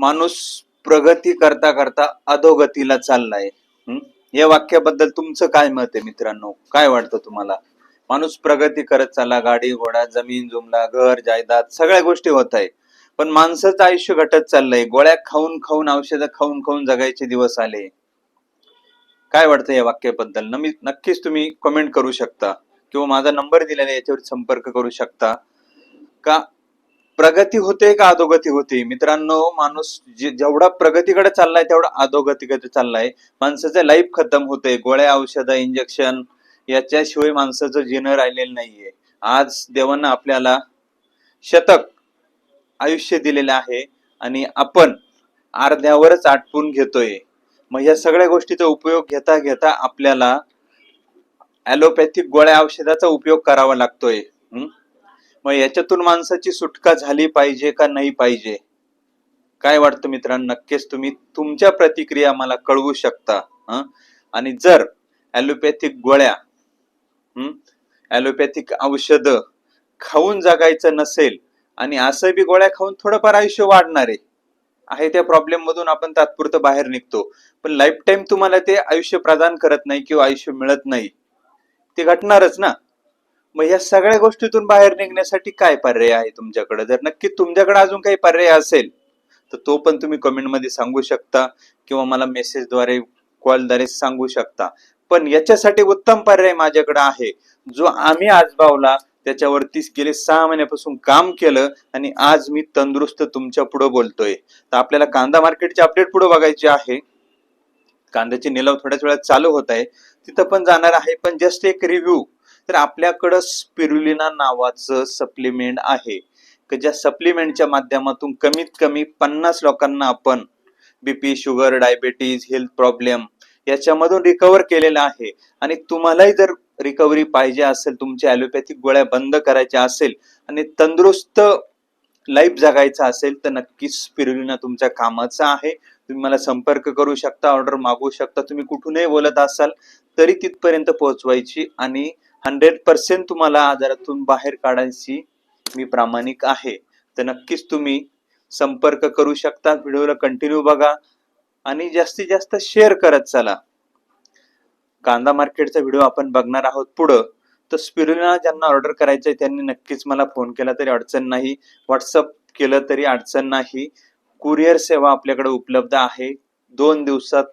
माणूस प्रगती करता करता अधोगतीला चाललाय. या वाक्याबद्दल तुमचं काय मत आहे मित्रांनो? काय वाटतं तुम्हाला? माणूस प्रगती करत चालला गाडी घोडा जमीन जुमला घर जायदाद सगळ्या गोष्टी होत आहे. पण माणसाचं आयुष्य घटत चाललंय. गोळ्या खाऊन खाऊन औषधं खाऊन खाऊन जगायचे दिवस आले. काय वाटतं या वाक्याबद्दल? नमी नक्कीच तुम्ही कमेंट करू शकता. किंवा माझा नंबर दिलेला याच्यावर संपर्क करू शकता. का प्रगती होते का अधोगती होते? मित्रांनो माणूस जेवढा प्रगतीकडे चाललाय तेवढा अधोगतीकडे चाललाय. माणसाचं लाईफ खतम होते गोळ्या औषधं इंजेक्शन याच्याशिवाय माणसाचं जीणं राहिलेलं नाहीये. आज देवानं आपल्याला शतक आयुष्य दिलेलं आहे आणि आपण अर्ध्यावरच आटपून घेतोय. मग या सगळ्या गोष्टीचा उपयोग घेता घेता आपल्याला ॲलोपॅथिक गोळ्या औषधाचा उपयोग करावा लागतोय. मग याच्यातून माणसाची सुटका झाली पाहिजे का नाही पाहिजे? काय वाटतं मित्रांनो? नक्कीच तुम्ही तुमच्या प्रतिक्रिया मला कळवू शकता आणि जर ॲलोपॅथिक गोळ्या ॲलोपॅथिक औषध खाऊन जगायचं नसेल आणि असं बी गोळ्या खाऊन थोडंफार आयुष्य वाढणार आहे आहे त्या प्रॉब्लेम मधून आपण तात्पुरतं बाहेर निघतो. पण लाईफ टाईम तुम्हाला ते आयुष्य प्रदान करत नाही किंवा आयुष्य मिळत नाही. ते घटणारच ना. मग या सगळ्या गोष्टीतून बाहेर निघण्यासाठी काय पर्याय आहे तुमच्याकडे? जर नक्की तुमच्याकडे अजून काही पर्याय असेल तर तो पण तुम्ही कमेंटमध्ये सांगू शकता किंवा मला मेसेजद्वारे कॉलद्वारे सांगू शकता. पण याच्यासाठी उत्तम पर्याय माझ्याकडे आहे. जो आम्ही आजबावला त्याच्यावरती गेले सहा महिन्यापासून काम केलं आणि आज मी तंदुरुस्त तुमच्यापुढे बोलतोय. तर आपल्याला कांदा मार्केटचे अपडेट पुढे बघायचे आहे. कांद्याची निलाव थोड्याच वेळात चालू होत आहे. तिथं पण जाणार आहे पण जस्ट एक रिव्ह्यू तर आपल्याकडं स्पिरुलिना नावाचं सप्लिमेंट आहे. की ज्या सप्लिमेंटच्या माध्यमातून कमीत कमी पन्नास लोकांना आपण BP sugar diabetes health problem याच्यामधून रिकवर केलेलं आहे. आणि तुम्हालाही जर रिकव्हरी पाहिजे असेल तुमच्या ॲलोपॅथिक गोळ्या बंद करायच्या असेल आणि तंदुरुस्त लाईफ जगायचा असेल तर नक्कीच स्पिरुलिना तुमच्या कामाचा आहे. तुम्ही मला संपर्क करू शकता ऑर्डर मागवू शकता. तुम्ही कुठूनही बोलत असाल तरी तिथपर्यंत पोहोचवायची आणि हंड्रेड पर्सेंट तुम्हाला आजारातून बाहेर काढायची मी प्रामाणिक आहे. तर नक्कीच तुम्ही संपर्क करू शकता व्हिडिओला कंटिन्यू बघा आणि जास्तीत जास्त शेअर करत चला. कांदा मार्केटचा व्हिडिओ आपण बघणार आहोत पुढं. तर स्पिरुलिना ज्यांना ऑर्डर करायचं आहे त्यांनी नक्कीच मला फोन केला तरी अडचण नाही. व्हॉट्सअप केलं तरी अडचण नाही. कुरिअर सेवा आपल्याकडे उपलब्ध आहे. दोन दिवसात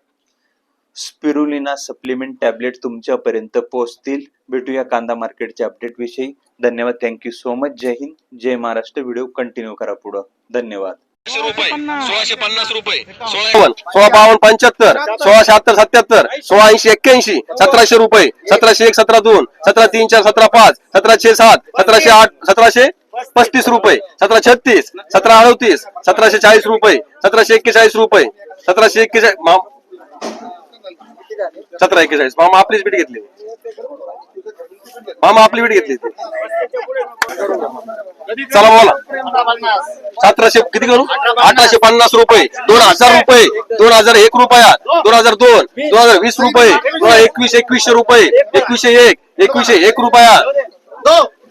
स्पिरुलिना सप्लिमेंट टॅबलेट तुमच्यापर्यंत पोहोचतील. भेटूया कांदा मार्केटच्या अपडेट विषयी. धन्यवाद. थँक्यू सो मच जय हिंद. जय महाराष्ट्र. व्हिडिओ कंटिन्यू करा पुढं. धन्यवाद. सोळाशे रुपये. सोळाशे पन्नास रुपये. सोळा बावन्न, पंच्याहत्तर सोळा शहात्तर सत्याहत्तर सोळा ऐंशी एक्क्याऐंशी सतराशे रुपये सतराशे एक सतरा दोन सतरा तीन चार सतरा पाच सतराशे सात सतराशे आठ सतराशे पस्तीस रुपये सतरा छत्तीस सतरा अडतीस सतराशे चाळीस रुपये सतराशे एक्केचाळीस रुपये सतराशे एक्केचाळीस सतरा एक्केचाळीस. मामा आपलीच बीट घेतली. मामा आपली बीट घेतली चला बोला. सतराशे किती करू? अठराशे पन्नास रुपये. दोन हजार रुपये. दोन हजार एक रुपया. दोन हजार दोन. दोन हजार वीस रुपये. दोन हजार एकवीस एकवीसशे रुपये. एकवीसशे एक. एकवीसशे एक रुपया.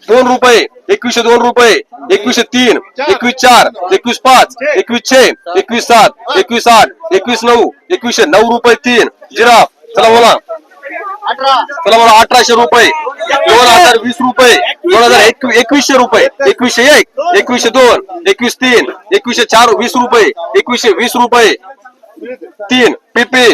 दोन रुपये. एकवीसशे दोन रुपये. एकवीसशे तीन. एकवीस चार. एकवीस पाच. एकवीस छे. एकवीस सात. एकवीस आठ. एकवीस नऊ. एकवीसशे नऊ रुपये तीन. जिराफ. चला बोला. चला बोला अठराशे रुपये दोन हजार वीस रुपये दोन हजार एकवी- एकवीसशे रुपये एकवीसशे एक एकवीसशे दोन एकवीस तीन एकवीसशे चार वीस रुपये एकवीसशे वीस रुपये तीन पीपी.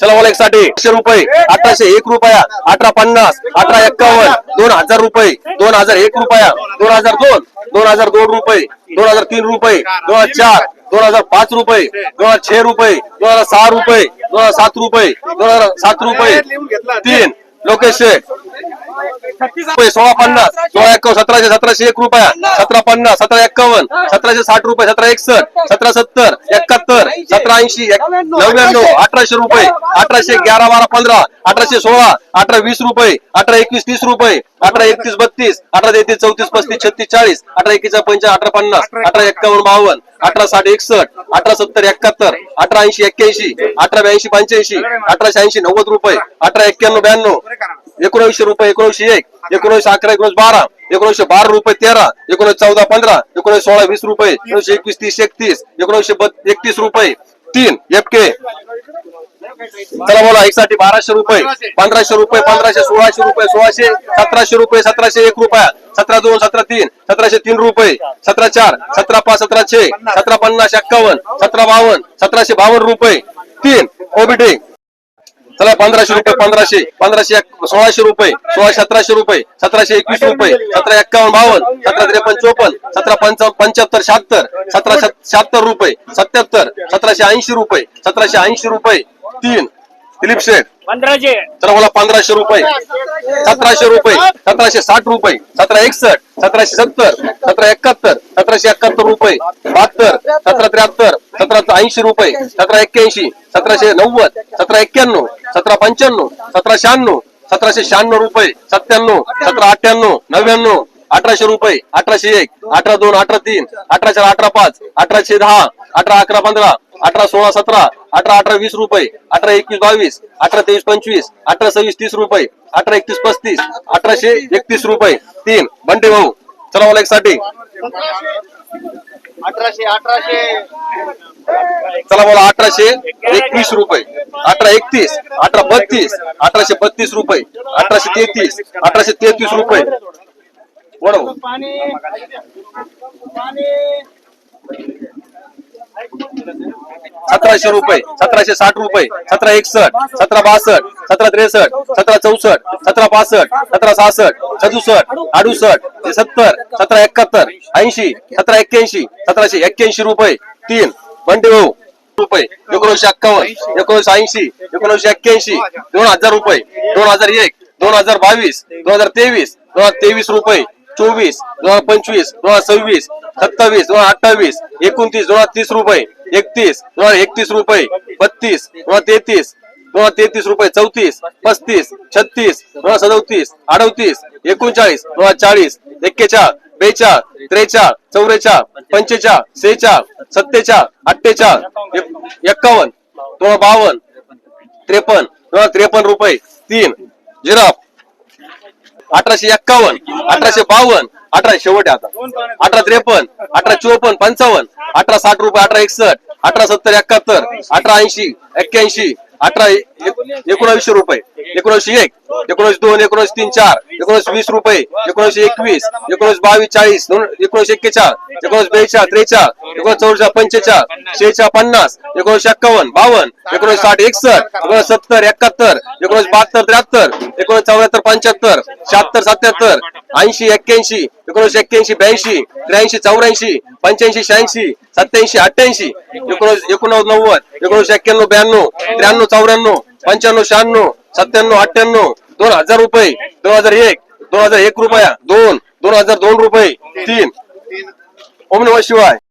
चला मला एक साठी एकशे रुपये अठराशे एक रुपया अठरा पन्नास अठरा एक्कावन्न दोन हजार रुपये दोन हजार एक रुपया दोन हजार दोन दोन हजार दोन रुपये दोन हजार तीन रुपये दोन हजार चार दोन हजार पाच रुपये दोन हजार छे रुपये दोन हजार सहा रुपये दोन हजार सात रुपये दोन हजार सात रुपये तीन. लोकेश शेख. सोळा पन्नास. सोळा एक्कावन्न सतराशे सतराशे एक रुपया. सतरा पन्नास सतरा एक्कावन्न सतराशे साठ रुपये सतरा एकसष्ट सतरा सत्तर एकाहत्तर सतरा ऐंशी नव्याण्णव. अठराशे रुपये अठराशे ग्यारा बारा पंधरा अठराशे सोळा अठरा वीस रुपये अठरा एकवीस तीस रुपये अठरा एकतीस बत्तीस अठरा तेहतीस चौतीस पस्तीस छत्तीस चाळीस अठरा एकवीस पंचा अठरा पन्नास अठरा एक्कावन्न बावन्न अठरा साठ एकसष्ट अठरा सत्तर एकाहत्तर अठरा ऐंशी एक्क्याऐंशी अठरा ब्याऐंशी पंच्याऐंशी अठराशे ऐंशी नव्वद रुपये अठरा एक्क्याण्णव ब्याण्णव. एकोणीसशे रुपये एकोणीसशे एक एकोणीसशे अकरा एकोणीस बारा एकोणीसशे बारा रुपये तेरा एकोणीस चौदा पंधरा एकोणीस सोळा वीस रुपये एकोणीसशे एकवीस तीस एकतीस एकोणीसशे एकतीस रुपये तीन एफके चला बोला एक साठी बाराशे रुपये पंधराशे रुपये पंधराशे सोळाशे रुपये सोळाशे सतराशे रुपये सतराशे एक रुपया सतरा दोन सतरा तीन सतराशे तीन रुपये सतरा चार सतरा पाच सतरा छे सतरा पन्नास एक्कावन्न सतरा बावन्न सतराशे बावन्न रुपये तीन ओबीटी चला पंधराशे रुपये पंधराशे पंधराशे सोळाशे रुपये सोळा सतराशे रुपये सतराशे एकवीस रुपये सतरा एक्कावन्न बावन्न सतरा त्रेपन्न चोपन्न सतरा पंचावन्न पंच्याहत्तर शहात्तर सतरा शहात्तर रुपये सत्याहत्तर सतराशे ऐंशी रुपये सतराशे ऐंशी रुपये तीन दिलीप शेठ पंधराशे. तर मला पंधराशे रुपये सतराशे रुपये सतराशे साठ रुपये सतरा एकसष्ट सतराशे सत्तर सतरा एकाहत्तर सतराशे एकाहत्तर रुपये बहात्तर सतरा त्र्याहत्तर सतरा ऐंशी रुपये सतरा एक्क्याऐंशी सतराशे नव्वद सतरा एक्क्याण्णव सतरा पंच्याण्णव सतरा शहाण्णव सतराशे शहाण्णव रुपये सत्त्याण्णव सतरा अठ्ठ्याण्णव नव्याण्णव अठराशे रुपये अठराशे एक अठरा दोन अठरा तीन अठरा चार अठरा पाच अठराशे दहा अठरा अकरा पंधरा अठरा सोळा सतरा अठरा अठरा वीस रुपये अठरा एकवीस बावीस अठरा तेवीस पंचवीस अठरा सव्वीस तीस रुपये अठरा एकतीस पस्तीस अठराशे एकतीस रुपये. तीन बंटे भाऊ चला मला एक साठी. अठराशे अठराशे. चला बोला अठराशे एकवीस रुपये. अठरा एकतीस अठरा बत्तीस अठराशे बत्तीस रुपये अठराशे तेहतीस अठराशे तेहतीस रुपये. पाणी. सतराशे रुपये सतराशे साठ रुपये सतरा एकसष्ट सतरा बासष्ट सतरा त्रेसष्ट सतरा चौसष्ट सतरा पासष्ट सतरा सहासष्ट सदुसष्ट अडुसष्ट सत्तर सतरा एकाहत्तर ऐंशी सतरा एक्क्याऐंशी सतराशे एक्क्याऐंशी रुपये तीन बंडे भाऊ रुपये एकोणीसशे एक्कावन्न एकोणीसशे ऐंशी एकोणीसशे एक्क्याऐंशी दोन हजार रुपये दोन हजार एक दोन हजार बावीस दोन हजार तेवीस दोन हजार तेवीस रुपये. चोवीस दोन हजार पंचवीस दोन हजार सव्वीस सत्तावीस दोन हजार अठ्ठावीस एकोणतीस दोन हजार तीस रुपये एकतीस दोन हजार एकतीस रुपये बत्तीस दोन हजार तेहतीस दोन हजार तेहतीस रुपये चौतीस पस्तीस छत्तीस दोन हजार अडतीस एकोणचाळीस दोन हजार चाळीस एक्केचाळ बेचाळ त्रेचाळ चौरेचाळ पंचेचाळ सेचाळ सत्तेचाळ अठ्ठेचाळ एक्कावन्न दोन बावन्न त्रेपन्न दोन त्रेपन्न रुपये तीन जिराफ अठराशे एक्कावन्न अठराशे बावन्न अठरा शेवट आता. अठरा त्रेपन्न अठरा चोपन्न पंचावन्न अठरा साठ रुपये अठरा एकसष्ट अठरा सत्तर एकाहत्तर अठरा ऐंशी एक्क्याऐंशी अठरा एकोणावीसशे रुपये एकोणीसशे एक. एकोणीस दोन एकोणीस तीन चार एकोणीस वीस रुपये एकोणीसशे एकवीस एकोणीस बावीस चाळीस दोन एकोणीस एक्केचाळ एकोणीस बेचाळ त्रेचाळ एकोणीस चौदा पंचेचाळ शेचाळ पन्नास एकोणीस एक्कावन्न बावन्न एकोणीस साठ एकसष्ट एकोणीस सत्तर एकाहत्तर एकोणीस बहात्तर त्र्याहत्तर एकोणीस चौऱ्याहत्तर पंच्याहत्तर शहात्तर सत्याहत्तर ऐंशी एक्क्याऐंशी एकोणीशे एक्क्याऐंशी ब्याऐंशी त्र्याऐंशी चौऱ्याऐंशी पंच्याऐंशी शहाऐंशी सत्याऐंशी अठ्ठ्याऐंशी एकोणीस एकोणनव्वद नव्वद एकोणीसशे एक्क्याण्णव ब्याण्णव त्र्याण्णव चौऱ्याण्णव पंच्याण्णव शहाण्णव सत्त्याण्णव अठ्ठ्याण्णव दोन हजार रुपये दोन हजार एक दोन हजार एक रुपया दोन दोन हजार दोन रुपये तीन. ओम नमः शिवाय.